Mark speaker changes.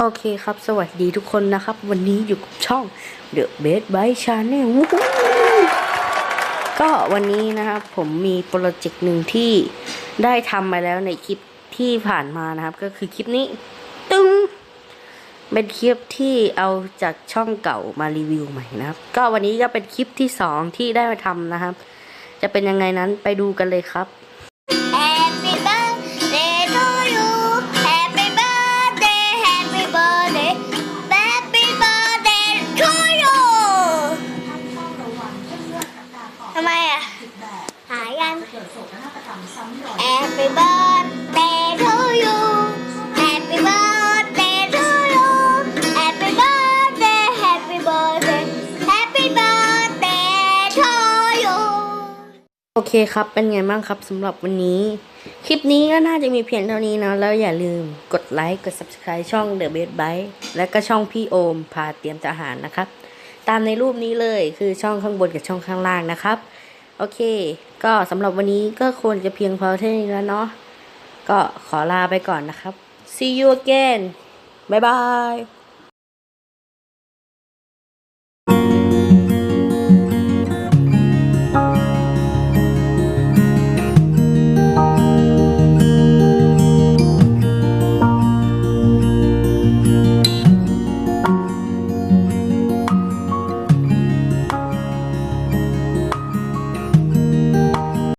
Speaker 1: โอเคครับ สวัสดีทุกคนนะครับ วันนี้อยู่กับช่อง The Best by Channel ก็วันนี้นะครับ ผมมีโปรเจกต์หนึ่งที่ได้ทำมาแล้วในคลิปที่ผ่านมานะครับ ก็คือคลิปนี้ ตึ้งเป็นคลิปที่เอาจากช่องเก่ามารีวิวใหม่นะครับ ก็วันนี้ก็เป็นคลิปที่สองที่ได้มาทำนะครับ จะเป็นยังไงนั้นไปดูกันเลยครับา
Speaker 2: ยกัน Happy birthday to you Happy birthday to you Happy birthday Happy birthday Happy birthday to you
Speaker 1: โอเคครับ เป็นไงบ้างครับสำหรับวันนี้ คลิปนี้ก็น่าจะมีเพียงเท่านี้นะแล้วอย่าลืมกดไลค์กด subscribe ช่อง The Best Bite และก็ช่องพี่โอมพาเตรียมทหารนะครับ ตามในรูปนี้เลยคือช่องข้างบนกับช่องข้างล่างนะครับ โอเค ก็สำหรับวันนี้ก็ควรจะเพียงพอเท่านี้แล้วเนาะ ก็ขอลาไปก่อนนะครับ see you again บ๊ายบาย